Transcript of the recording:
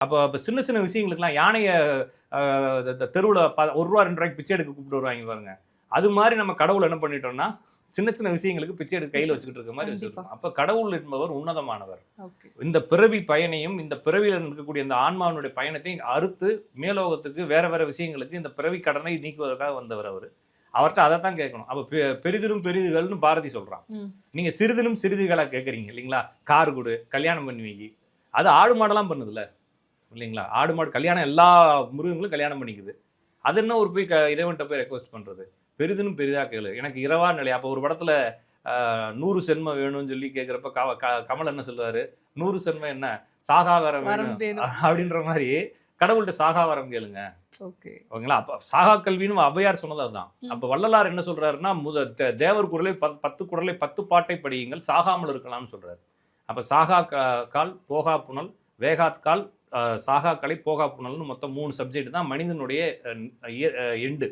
அப்போ இப்போ சின்ன சின்ன விஷயங்களுக்குலாம் யானையை தெருவில் ஒரு ரூபா ரெண்டு ரூபாய்க்கு பிச்சை எடுக்க கூப்பிட்டு வருவாங்க பாருங்க. அது மாதிரி நம்ம கடவுள் என்ன பண்ணிட்டோம்னா சின்ன சின்ன விஷயங்களுக்கு பிச்சை எடுக்க கையில் வச்சுக்கிட்டு இருக்க மாதிரி. வச்சுருக்கோம். அப்போ கடவுள் என்பவர் உன்னதமானவர். இந்த பிறவி பயனையும் இந்த பிறவியில் இருக்கக்கூடிய இந்த ஆன்மாவினுடைய பயணத்தை அறுத்து மேலோகத்துக்கு வேற வேற விஷயங்களுக்கு இந்த பிறவி கடனை நீக்குவதற்காக வந்தவர் அவர். அவர்கிட்ட அதை தான் கேட்கணும். அப்போ பெ- பெரிதிலும் பெரிதுகள்னு பாரதி சொல்றான். ம். நீங்க சிறிதிலும் சிறிதுகளா கேட்குறீங்க இல்லைங்களா? கார் கொடு கல்யாணம் பண்ணி வைக்கி அது ஆடு மாடெல்லாம் பண்ணுதுல்ல? இல்லைங்களா? ஆடு மாடு கல்யாணம் எல்லா மிருகங்களும் கல்யாணம் பண்ணிக்குது. அது என்ன ஒரு போய் க இறைவன்கிட்ட போய் ரெக்வஸ்ட் பண்றது? பெரிதிலும் பெரிதா கேளு. எனக்கு இரவா நிலை. அப்போ ஒரு படத்துல நூறு சென்மம் வேணும்னு சொல்லி கேட்குறப்ப கமல் என்ன சொல்லுவாரு? நூறு சென்மம் என்ன? சாகா வரம் வேணும். அப்படின்ற மாதிரி கடவுள்கிட்ட சாகா வரம் கேளுங்க. ஓகே. ஓகேங்களா? அப்ப சாகா கல்வின்னு ஔவையார் சொன்னது அதுதான். அப்ப வள்ளலார் என்ன சொல்றாருன்னா முத தேவர் குரலை பத்- பத்து குரலை பத்து பாட்டை படியுங்கள். சாகாமல் இருக்கலாம்னு சொல்றாரு. அப்ப சாகா கா- கால் போகா புனல் வேகாத் கால் அஹ், சாகா கலை போகா புனல்னு மொத்தம் மூணு சப்ஜெக்ட் தான் மனிதனுடைய எண்டு